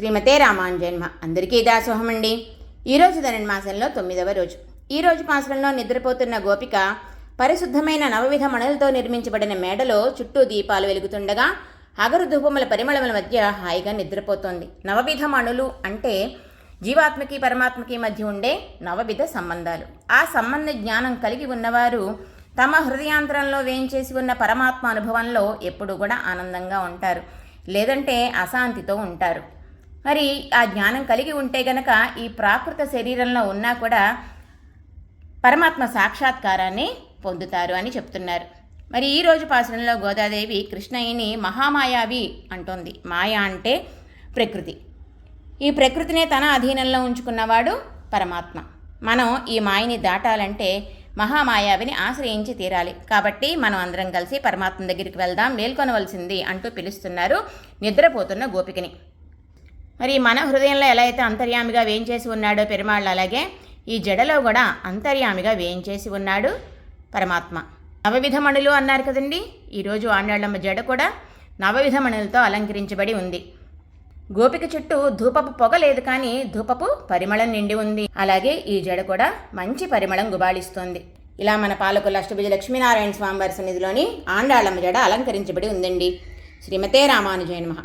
శ్రీమతే రామాంజన్మ అందరికీ దాసోహమండి ఈరోజు ధనుర్మాసంలో తొమ్మిదవ రోజు. ఈ రోజు మాసంలో నిద్రపోతున్న గోపిక పరిశుద్ధమైన నవవిధ మణులతో నిర్మించబడిన మేడలో చుట్టూ దీపాలు వెలుగుతుండగా అగరు ధూపముల పరిమళముల మధ్య హాయిగా నిద్రపోతోంది. నవవిధ మణులు అంటే జీవాత్మకి పరమాత్మకి మధ్య ఉండే నవవిధ సంబంధాలు. ఆ సంబంధ జ్ఞానం కలిగి ఉన్నవారు తమ హృదయాంతరంలో వేయించేసి ఉన్న పరమాత్మ అనుభవంలో ఎప్పుడూ కూడా ఆనందంగా ఉంటారు. లేదంటే అశాంతితో ఉంటారు. మరి ఆ జ్ఞానం కలిగి ఉంటే గనక ఈ ప్రాకృత శరీరంలో ఉన్నా కూడా పరమాత్మ సాక్షాత్కారాన్ని పొందుతారు అని చెప్తున్నారు. మరి ఈ రోజు పాసనంలో గోదాదేవి కృష్ణయ్యని మహామాయావి అంటోంది. మాయ అంటే ప్రకృతి. ఈ ప్రకృతినే తన అధీనంలో ఉంచుకున్నవాడు పరమాత్మ. మనం ఈ మాయని దాటాలంటే మహామాయావిని ఆశ్రయించి తీరాలి. కాబట్టి మనం అందరం కలిసి పరమాత్మ దగ్గరికి వెళ్దాం మేల్కొనవలసింది అంటూ పిలుస్తున్నారు నిద్రపోతున్న గోపికని. మరి మన హృదయంలో ఎలా అయితే అంతర్యామిగా వేయించేసి ఉన్నాడో పెరుమాళ్ళు అలాగే ఈ జడలో కూడా అంతర్యామిగా వేయించేసి ఉన్నాడు పరమాత్మ. నవవిధ మణులు అన్నారు కదండి ఈరోజు ఆండాళ్ళమ్మ జడ కూడా నవవిధ మణులతో అలంకరించబడి ఉంది. గోపిక చుట్టూ ధూపపు పొగ లేదు కానీ ధూపపు పరిమళం నిండి ఉంది. అలాగే ఈ జడ కూడా మంచి పరిమళం గుబాళిస్తోంది ఇలా మన పాలకుల అష్టభుజ లక్ష్మీనారాయణ స్వామివారి సన్నిధిలోని ఆండాళ్ళమ్మ జడ అలంకరించబడి ఉందండి. శ్రీమతే రామానుజయ నమః.